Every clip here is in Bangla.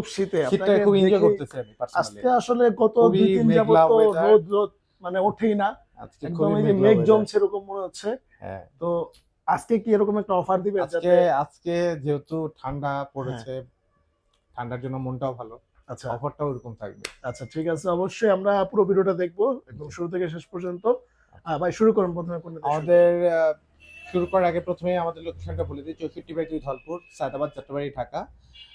খুব শীতে শীতটা খুব এনজয় করতেছি আমি আজকে আসলে গত দুই তিন যাবত মেঘলা তো weather। রোদ রোদ মানে ওঠেই না। একদম এই যে মেঘ জমছে এরকম মনে হচ্ছে। হ্যাঁ। তো আজকে কি এরকম একটা অফার দিবে আজকে আজকে যেহেতু ঠান্ডা পড়েছে ঠান্ডার জন্য মনটাও ভালো। আচ্ছা। অফারটাও এরকম থাকবে। আচ্ছা ঠিক আছে। অবশ্যই আমরা পুরো ভিডিওটা দেখব একদম শুরু থেকে শেষ পর্যন্ত। আহ, ভাই শুরু করুন প্রথমে কোন আমাদের শুরু করার আগে প্রথমেই আমাদের লোকেশনটা বলে দিই চৌষট্টি বাই দুই ধলপুর সায়দাবাদ যাত্রাবাড়ি ঢাকা।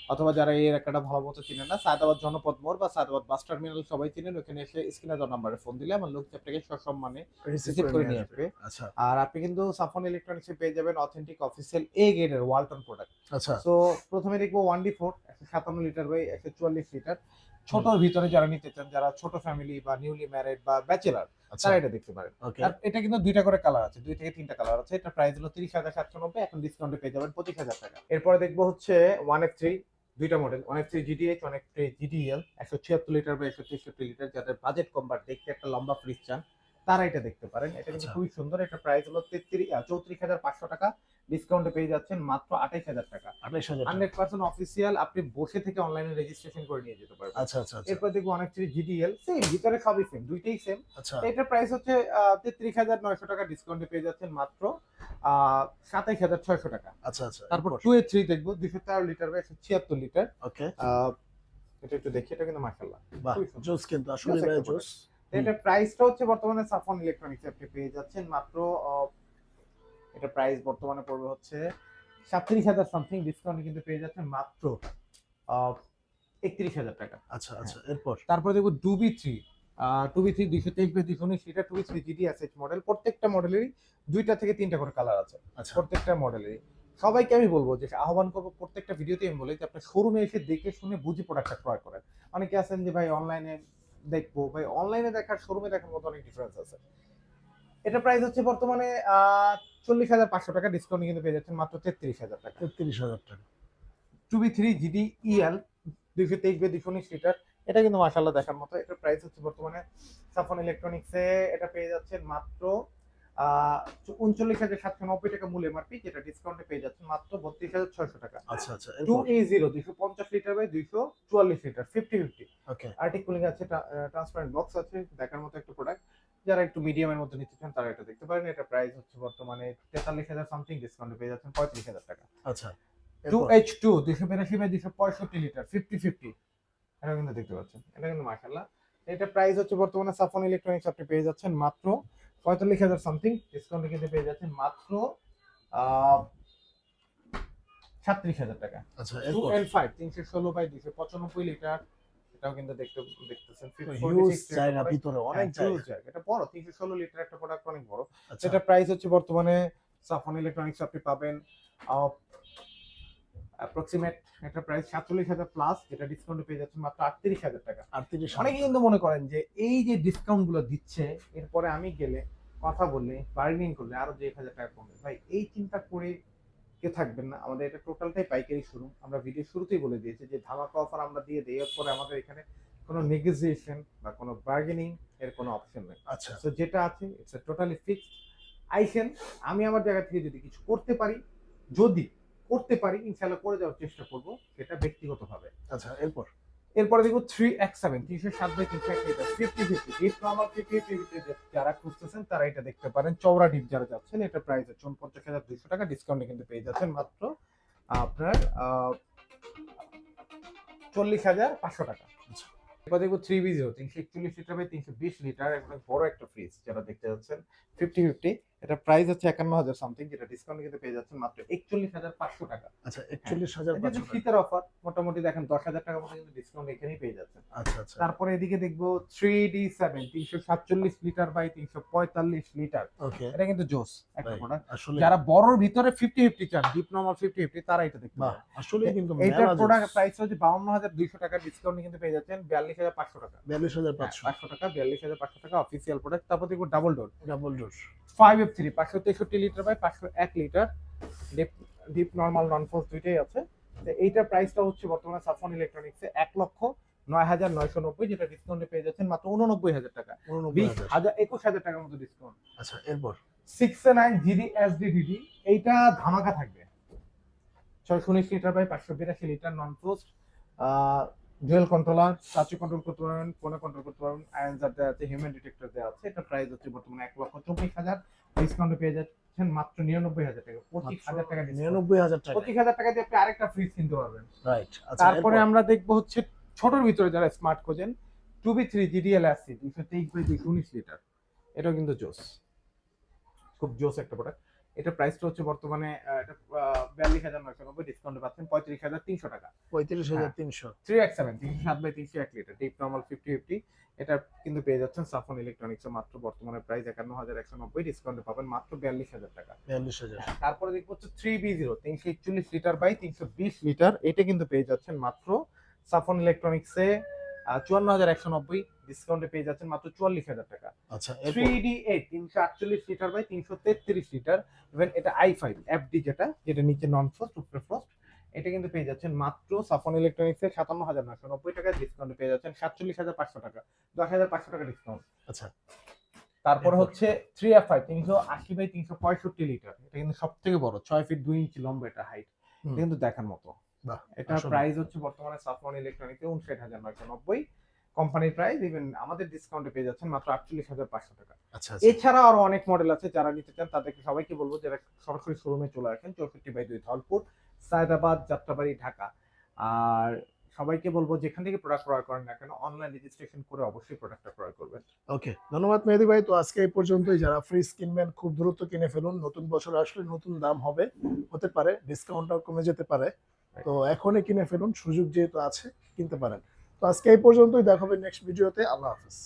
অথবা যারা এই এলাকাটা ভালো মতো চিনেন না সায়দাবাদ জনপদ মোড় বা সায়দাবাদ বাস টার্মিনাল সবাই চিনেন ওখানে এসে স্ক্রিনে দেওয়া নাম্বারে ফোন দিলে আমার লোক আপনাকে সসম্মানে রিসিভ করে নিয়ে আসবে। আচ্ছা। আর আপনি কিন্তু সাফন ইলেকট্রনিক্সে পেয়ে যাবেন অথেন্টিক অফিসিয়াল এ গ্রেডের ওয়ালটন প্রোডাক্ট আচ্ছা। সো প্রথমে দেখব ওয়ান ডি ফোর একশো সাতান্ন লিটার বাই একশো চুয়াল্লিশ লিটার ছোটর ভিতরে যারা নিতে চান যারা ছোট ফ্যামিলি বা নিউলি ম্যারিড বা ব্যাচেলার আচ্ছা। তারা এটা দেখতে পারেন। এটা কিন্তু দুইটা করে কালার আছে দুই থেকে তিনটা কালার আছে। এটা প্রাইস হলো তিরিশ হাজার সাতশো নব্বই এখন ডিসকাউন্টে পেয়ে যাবেন পঁচিশ হাজার টাকা। এরপরে দেখব হচ্ছে ওয়ান এফ থ্রি দুইটা মডেল অনেক three GDH F three GDL একশো ছিয়াত্তর লিটার বা একশো তেষট্টি লিটার যাদের বাজেট কম বা দেখতে একটা লম্বা ফ্রিজ চান। তারা এটা দেখতে পারেন। এটা কিন্তু আচ্ছা। খুবই সুন্দর। এটা প্রাইস হলো তেত্রিশ চৌত্রিশ হাজার পাঁচশো টাকা। ডিসকাউন্টে পেয়ে যাচ্ছেন মাত্র আঠাইশ হাজার টাকা। আঠাইশ হাজার টাকা। হান্ড্রেড পার্সেন্ট অফিসিয়াল আপনি বসে থেকে অনলাইনে রেজিস্ট্রেশন করে নিয়ে যেতে পারবেন। আচ্ছা আচ্ছা আচ্ছা। এরপর দেখব অনেক থ্রি জিডিএল সেম ভিতরে সবই সেম দুইটাই সেম আচ্ছা। এটার প্রাইস হচ্ছে তেত্রিশ হাজার নয়শো টাকা। ডিসকাউন্টে পেয়ে যাচ্ছেন মাত্র সাতাইশ হাজার ছয়শো টাকা। আচ্ছা আচ্ছা তারপর টু এ থ্রি দেখব দুশো তেরো লিটার বা একশো ছিয়াত্তর লিটার। ওকে এটা একটু দেখি এটা কিন্তু মাসাল্লাহ বাহ জোস কিন্তু আসলে জোস এটা প্রাইসটা হচ্ছে বর্তমানে সাফন ইলেকট্রনিক্স আপনি পেয়ে যাচ্ছেন মাত্র এটা প্রাইস বর্তমানে পড়বে হচ্ছে সাতত্রিশ হাজার সামথিং ডিসকাউন্ট কিন্তু পেয়ে যাচ্ছেন মাত্র একত্রিশ হাজার টাকা। আচ্ছা আচ্ছা এরপর? তারপরে দেখব ডুবি থ্রি টুবি থ্রি দুইশো তেইশ বাই দুইশো উনিশ litre two B three GD S model প্রত্যেকটা মডেলেরই দুইটা থেকে তিনটা করে কালার আছে আচ্ছা। প্রত্যেকটা মডেলেরই সবাইকে আমি বলব যে আহ্বান করব প্রত্যেকটা ভিডিওতে আমি বলি যে আপনি শোরুমে এসে দেখে শুনে বুঝে প্রোডাক্টটা ক্রয় করেন। অনেকে আছেন যে ভাই অনলাইনে দেখব ভাই অনলাইনে দেখার শোরুমে দেখার মতো অনেক ডিফারেন্স আছে। এটা প্রাইস হচ্ছে বর্তমানে চল্লিশ হাজার পাঁচশো টাকা ডিসকাউন্ট কিন্তু পেয়ে যাচ্ছেন মাত্র তেত্রিশ হাজার টাকা। তেত্রিশ হাজার টাকা। Two B three GD EL দুইশো তেইশ বে দুইশো উনিশ লিটার এটা কিন্তু মাসাল্লাহ দেখার মতো। এটার প্রাইস হচ্ছে বর্তমানে সাফন ইলেকট্রনিক্সে এটা পেয়ে যাচ্ছেন মাত্র উনচল্লিশ হাজার সাতশো নব্বই টাকা মূল এমআরপি যেটা ডিসকাউন্টে পেয়ে যাচ্ছেন মাত্র বত্রিশ হাজার ছয়শো টাকা। আচ্ছা আচ্ছা টু এ জিরো দুইশো পঞ্চাশ লিটার বাই দুইশো চুয়াল্লিশ litre fifty fifty okay arctic cooling আছে ট্রান্সপারেন্ট বক্স আছে দেখার মতো একটা প্রোডাক্ট যারা একটু মিডিয়ামের মধ্যে নিতে চান তারা এটা দেখতে পারেন। এটা প্রাইস হচ্ছে বর্তমানে তেতাল্লিশ হাজার সামথিং ডিসকাউন্টে পেয়ে যাচ্ছেন পঁয়ত্রিশ হাজার টাকা। আচ্ছা। টু এইচ টু দুশো বিরাশি বাই দুশো পঁয়ষট্টি লিটার ফিফটি ফিফটি এটা কিন্তু দেখতে পাচ্ছেন। এটা কিন্তু মার্শাল্লাহ এটা প্রাইস হচ্ছে বর্তমানে সাফন ইলেকট্রনিক্স আপনি পেয়ে যাচ্ছেন মাত্র পঁয়তাল্লিশ হাজার সামথিং ডিসকাউন্টে কিন্তু পেয়ে যাচ্ছেন মাত্র সাতত্রিশ হাজার টাকা। আচ্ছা টু এল ফাইভ তিনশো ষোলো বাই দুশো পঁচানব্বই লিটার এটাও কিন্তু দেখতে দেখতেছেন জায়গা ভিতরে অনেক অনেক জায়গা। এটা বড় তিনশো ষোলো লিটার একটা প্রোডাক্ট অনেক বড়। আচ্ছা। এটা প্রাইস হচ্ছে বর্তমানে সাফন ইলেকট্রনিক্স আপনি পাবেন অ্যাপ্রক্সিমেট একটা প্রাইস সাতচল্লিশ হাজার প্লাস যেটা ডিসকাউন্টে পেয়ে যাচ্ছে মাত্র আটত্রিশ হাজার টাকা। আটত্রিশ অনেকে কিন্তু মনে করেন যে এই যে ডিসকাউন্টগুলো দিচ্ছে এরপরে আমি গেলে কথা বললে বার্গেনিং করলে আরও যে এক হাজার টাকা কমবে। ভাই এই চিন্তা করে কে থাকবেন না। আমাদের এটা টোটালটাই পাইকারি শুরু আমরা ভিডিও শুরুতেই বলে দিয়েছি যে ধামাকা অফার আমরা দিয়ে দিই এরপরে আমাদের এখানে কোনো নেগোসিয়েশন বা কোনো বার্গেনিং এর কোনো অপশন নেই। আচ্ছা। তো যেটা আছে ইটস টোটালি ফিক্সড আইসেন আমি আমার জায়গা থেকে যদি কিছু করতে পারি যদি করতে পারি ইনশাল্লাহ করে যাওয়ার চেষ্টা করব সেটা ব্যক্তিগতভাবে। আচ্ছা এরপর? এরপরে দেখব থ্রি এক্স সেভেন তিনশো সাত বাই তিনশো এক litre fifty fifty deep normal fifty fifty যারা খুঁজতেছেন তারা এটা দেখতে পারেন। চৌড়া ডিপ যারা যাচ্ছেন এটা প্রাইস হচ্ছে উনপঞ্চাশ হাজার দুইশো টাকা ডিসকাউন্টে কিন্তু পেয়ে যাচ্ছেন মাত্র আপনার চল্লিশ হাজার পাঁচশো টাকা। আচ্ছা। এবার দেখব থ্রি বি জিরো তিনশো একচল্লিশ লিটার বাই তিনশো বিশ লিটার অনেক বড় একটা ফ্রিজ যারা দেখতে যাচ্ছেন ফিফটি ফিফটি এটা প্রাইস হচ্ছে একান্ন হাজার সামথিং যেটা ডিসকাউন্ট কিন্তু পেয়ে যাচ্ছেন মাত্র একচল্লিশ হাজার পাঁচশো টাকা। আচ্ছা একচল্লিশ হাজার এটা পাঁচশো হচ্ছে টাকা। শীতের অফার মোটামুটি দেখেন দশ হাজার টাকার মতো কিন্তু ডিসকাউন্ট এখানেই পেয়ে যাচ্ছেন। আচ্ছা আচ্ছা। তারপরে এদিকে দেখব থ্রি ডি সেভেন তিনশো সাতচল্লিশ লিটার বাই তিনশো পঁয়তাল্লিশ লিটার ওকে এটা কিন্তু জোস একটা প্রোডাক্ট আসলে যারা বড়র ভিতরে ফিফটি ফিফটি চান ডিপ নর্মাল ফিফটি ফিফটি তারা এটা দেখতে আসলে কিন্তু এইটার প্রোডাক্ট প্রাইস হচ্ছে বাউন্ন হাজার দুইশো টাকা ডিসকাউন্ট কিন্তু পেয়ে যাচ্ছেন বিয়াল্লিশ হাজার পাঁচশো টাকা। বিয়াল্লিশ হাজার হ্যাঁ, পাঁচশো টাকা বিয়াল্লিশ হাজার পাঁচশো টাকা অফিসিয়াল প্রোডাক্ট তারপর দেখব double door double door five F three পাঁচশো তেষট্টি লিটার বাই পাঁচশো এক litre deep deep normal non frost দুইটাই আছে। এইটার প্রাইসটা হচ্ছে বর্তমানে সাফন ইলেকট্রনিক্সে এক লক্ষ নয় হাজার নয়শো নব্বই যেটা ডিসকাউন্টে পেয়ে যাচ্ছেন মাত্র উননব্বই হাজার টাকা। বিশ হাজার। একুশ হাজার টাকার মতো ডিসকাউন্ট আচ্ছা এরপর? Six nine GD SD DD এইটা ধামাকা থাকবে। ছয়শো উনিশ লিটার বাই পাঁচশো বিরাশি লিটার নন ডুয়েল কন্ট্রোলার টাচে কন্ট্রোল করতে পারবেন ফোনে কন্ট্রোল করতে পারবেন আয়ন যার দেওয়া আছে হিউম্যান ডিটেক্টর দেওয়া আছে এটা প্রাইস হচ্ছে বর্তমানে এক লক্ষ চব্বিশ হাজার ডিসকাউন্টে পেয়ে যাচ্ছেন মাত্র নিরানব্বই হাজার টাকা পঁচিশ হাজার টাকা। নিরানব্বই হাজার টাকা। পঁচিশ হাজার টাকা দিয়ে আপনি আরেকটা ফ্রিজ কিনতে পারবেন। রাইট আচ্ছা তারপরে আমরা দেখব হচ্ছে ছোটর ভিতরে যারা স্মার্ট খোঁজেন two B three GDL acid দুশো তেইশ বাই দুশো উনিশ লিটার এটাও কিন্তু জোস। খুব জোস একটা প্রোডাক্ট এটা প্রাইসটা হচ্ছে বর্তমানে এটা বিয়াল্লিশ হাজার নয়শো নব্বই ডিসকাউন্টে পাচ্ছেন পঁয়ত্রিশ হাজার তিনশো টাকা। পঁয়ত্রিশ হাজার হ্যাঁ। তিনশো। থ্রি এক্স সেভেন তিনশো সাত বাই তিনশো এক litre deep normal fifty fifty এটা কিন্তু পেয়ে যাচ্ছেন সাফন ইলেকট্রনিক্সে মাত্র বর্তমানে প্রাইস একান্ন হাজার একশো নব্বই ডিসকাউন্টে পাবেন মাত্র বিয়াল্লিশ হাজার টাকা। বিয়াল্লিশ হাজার। তারপরে দেখব হচ্ছে থ্রি বি জিরো তিনশো একচল্লিশ লিটার বাই তিনশো বিশ লিটার এটা কিন্তু পেয়ে যাচ্ছেন মাত্র সাফন ইলেকট্রনিক্সে চুয়ান্ন হাজার একশো নব্বই ডিসকাউন্টে পেয়ে যাচ্ছেন মাত্র চুয়াল্লিশ হাজার টাকা। আচ্ছা থ্রি ডি এইট তিনশো আটচল্লিশ লিটার বাই তিনশো তেত্রিশ লিটার ইভেন এটা আই ফাইভ এফডি যেটা যেটা নিচে নন ফ্রস্ট উপরে ফ্রস্ট এটা কিন্তু পেয়ে যাচ্ছেন মাত্র সাফন ইলেকট্রনিক্সের সাতান্ন হাজার নশো নব্বই টাকা ডিসকাউন্টে পেয়ে যাচ্ছেন সাতচল্লিশ হাজার পাঁচশো টাকা দশ হাজার পাঁচশো টাকা ডিসকাউন্ট আচ্ছা। তারপরে হচ্ছে থ্রি এফ ফাইভ তিনশো আশি বাই তিনশো পঁয়ষট্টি লিটার এটা কিন্তু সব থেকে বড় ছয় ফিট দুই ইঞ্চি লম্বা এটা হাইট এটা কিন্তু দেখার মতো। বাহ, এটা। প্রাইস হচ্ছে বর্তমানে সাফওয়ান ইলেকট্রনিক্সে উনষাট হাজার নয়শো নব্বই কোম্পানির প্রাইস ইভেন আমাদের ডিসকাউন্টে পেয়ে যাচ্ছেন মাত্র আটচল্লিশ হাজার পাঁচশো টাকা। আচ্ছা আচ্ছা। এছাড়া আরও অনেক মডেল আছে যারা নিতে চান তাদেরকে সবাইকে বলব যারা সরাসরি শোরুমে চলে আসেন চৌষট্টি বাই দুই ধলপুর সায়দাবাদ যাত্রাবাড়ি ঢাকা। আর সবাইকে বলব যেখান থেকে প্রোডাক্ট ক্রয় করেন না কেন অনলাইন রেজিস্ট্রেশন করে অবশ্যই প্রোডাক্টটা ক্রয় করবেন। ওকে ধন্যবাদ মেহেদি ভাই। তো আজকে এই পর্যন্তই। যারা ফ্রিজ কিনবেন খুব দ্রুত কিনে ফেলুন। নতুন বছর আসলে নতুন দাম হবে হতে পারে। ডিসকাউন্টটাও কমে যেতে পারে। তো এখনই কিনে ফেলুন। সুযোগ যেহেতু আছে কিনতে পারেন। তো আজকে এই পর্যন্তই দেখাবে নেক্সট ভিডিওতে আল্লাহ হাফিজ।